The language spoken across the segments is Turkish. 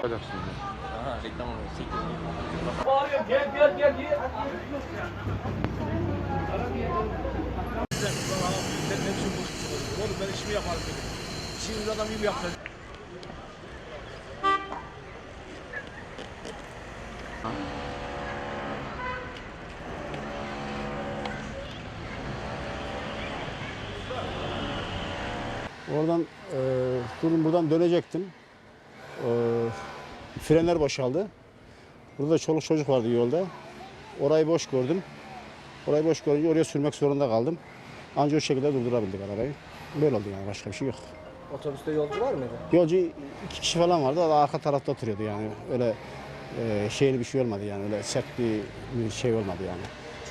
Yapacaksın. Aha reklam oluyor. Gel gel gel gel. Benim hepsini bozmuş Oğlum ben işimi yaparım dedim. Şimdi adam gibi yaptı. Oradan e, durum buradan dönecektim. E, frenler boşaldı. Burada çoluk çocuk vardı yolda. Orayı boş gördüm. Orayı boş görünce oraya sürmek zorunda kaldım. Ancak o şekilde durdurabildik arabayı. Böyle oldu yani başka bir şey yok. Otobüste yolcu var mıydı? Yolcu iki kişi falan vardı. O da arka tarafta oturuyordu yani. Öyle e, şeyli bir şey olmadı yani. Öyle sert bir, bir şey olmadı yani.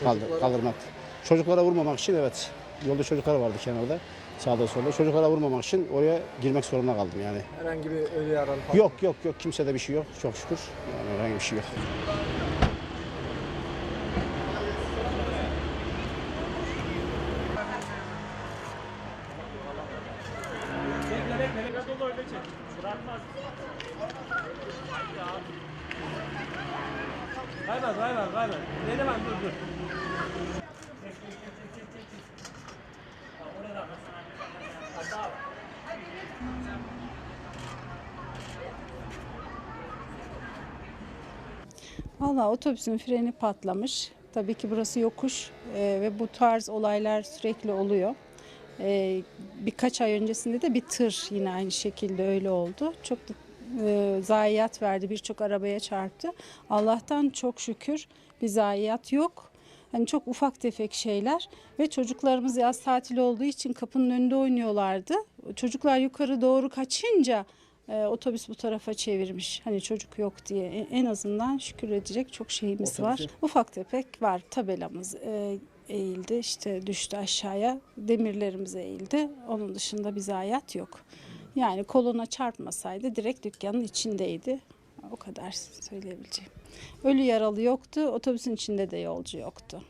Kaldır, Çocuklara- kaldırmak. Çocuklara vurmamak için evet. Yolda çocuklar vardı kenarda. Sağda solda. Çocuklara vurmamak için oraya girmek zorunda kaldım yani. Herhangi bir ölü yaralı falan. Yok yok yok kimsede bir şey yok çok şükür. Yani herhangi bir şey yok. Kaymaz kaymaz kaymaz. Ne demem dur dur. Valla otobüsün freni patlamış. Tabii ki burası yokuş e, ve bu tarz olaylar sürekli oluyor. E, birkaç ay öncesinde de bir tır yine aynı şekilde öyle oldu. Çok e, zayiat verdi, birçok arabaya çarptı. Allah'tan çok şükür bir zayiat yok. Hani çok ufak tefek şeyler ve çocuklarımız yaz tatili olduğu için kapının önünde oynuyorlardı. Çocuklar yukarı doğru kaçınca e, otobüs bu tarafa çevirmiş. Hani çocuk yok diye E, en azından şükür edecek çok şeyimiz var. Ufak tefek var tabelamız e, eğildi işte düştü aşağıya demirlerimiz eğildi. Onun dışında bir zayiat yok. Yani kolona çarpmasaydı direkt dükkanın içindeydi. O kadar söyleyebileceğim. Ölü yaralı yoktu. Otobüsün içinde de yolcu yoktu.